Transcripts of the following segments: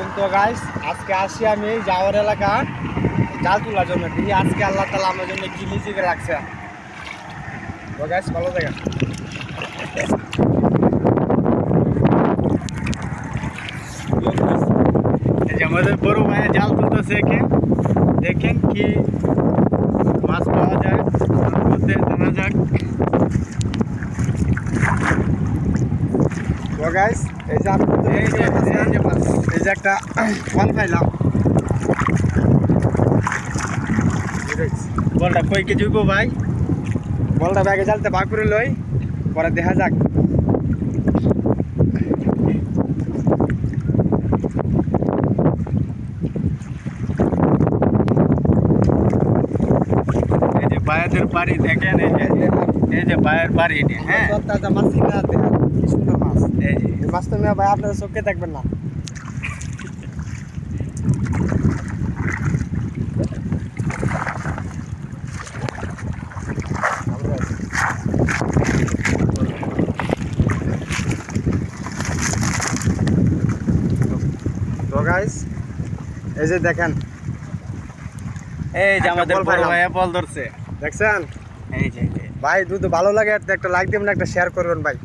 আলাইকুম তো গাইস আজকে আসি আমি এই যাওয়ার এলাকা জাল তোলার জন্য। দেখি আজকে আল্লাহ তালা আমার জন্য কি লিজিকে রাখছে। তো গাইস ভালো যে আমাদের বড় ভাইয়া জাল তুলতেছে এখানে। দেখেন কি মাছ পাওয়া যায়। মধ্যে জানা যাক। তো গাইস এই যে মাছ। এই যে একটা ফল পাইলাম। বলটা কই কেজি হইব ভাই? বলটা ব্যাগে চালতে ভাগ করে লই পরে দেখা যাক। এই যে বায়াদের বাড়ি দেখেন এই যে এই যে বায়ের বাড়ি হ্যাঁ? মাছ কিনা সুন্দর মাছ। এই মাছ তো ভাই আপনারা চোখে দেখবেন না। তো গাইস এই যে দেখেন এই যে আমাদের বড় বল ধরছে। দেখছেন? এই যে ভাই দুধ ভালো লাগে একটা লাইক দেবেন একটা শেয়ার করবেন ভাই।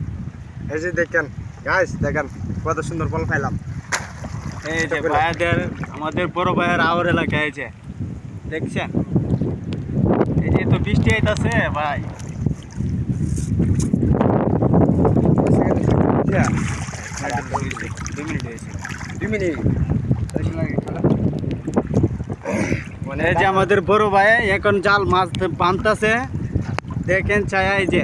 এই যে দেখেন গাইস দেখেন কত সুন্দর ফল পাইলাম এই যে ভাইয়াদের আমাদের বড় ভাইয়ের আওয়ার এলাকা এই যে। দেখছেন? এই যে তো বৃষ্টি আইতাছে ভাই দুই মিনিট হয়েছে। দুই এই যে আমাদের বড় ভাই এখন জাল মাছ বানতাছে। দেখেন ছায়া এই যে।